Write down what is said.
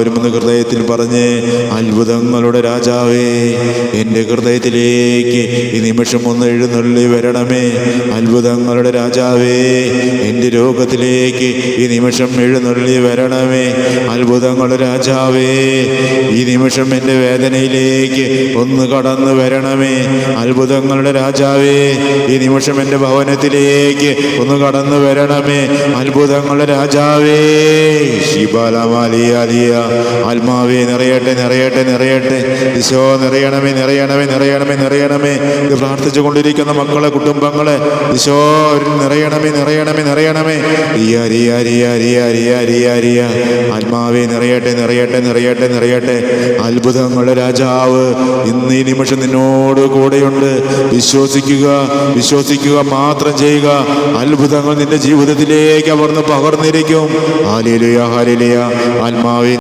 എല്ലാവരും ഹൃദയത്തിൽ പറഞ്ഞ് അത്ഭുതങ്ങളുടെ രാജാവേ എന്റെ ഹൃദയത്തിലേക്ക് ഈ നിമിഷം ഒന്ന് എഴുന്നള്ളി വരണമേ. അത്ഭുതങ്ങളുടെ രാജാവേ എന്റെ രോഗത്തിലേക്ക് ഈ നിമിഷം എഴുന്നള്ളി വരണമേ. അത്ഭുതങ്ങളുടെ രാജാവേ ഈ നിമിഷം എന്റെ വേദനയിലേക്ക് ഒന്ന് കടന്നു വരണമേ. അത്ഭുതങ്ങളുടെ രാജാവേ ഈ നിമിഷം എന്റെ ഭവനത്തിലേക്ക് ഒന്ന് കടന്നു വരണമേ. അത്ഭുതങ്ങളുടെ രാജാവേ ശിബാലമാലിയ ആത്മാവേ നിറയട്ടെ നിറയട്ടെ നിറയട്ടെ. ഈശോ നിറയണമേ നിറയണമേ നിറയണമേ നിറയണമേ. ഇത് പ്രാർത്ഥിച്ചു കൊണ്ടിരിക്കുന്ന മക്കളെ കുടുംബങ്ങളെ ഈശോ നിറയണമേ നിറയണമേ നിറയണമേ. റിയ റിയ റിയ റിയ റിയ റിയ റിയ ആത്മാവേ നിറയട്ടെ നിറയട്ടെ നിറയട്ടെ നിറയട്ടെ. അത്ഭുതങ്ങളുടെ രാജാവ് ഇന്ന് ഈ നിമിഷം നിന്നോട് കൂടെയുണ്ട്. വിശ്വസിക്കുക വിശ്വസിക്കുക മാത്രം ചെയ്യുക. അത്ഭുതങ്ങൾ നിന്റെ ജീവിതത്തിലേക്ക് അവർന്ന് പകർന്നിരിക്കും. ആലിലുയ ഹാലിലുയ. ആത്മാവേ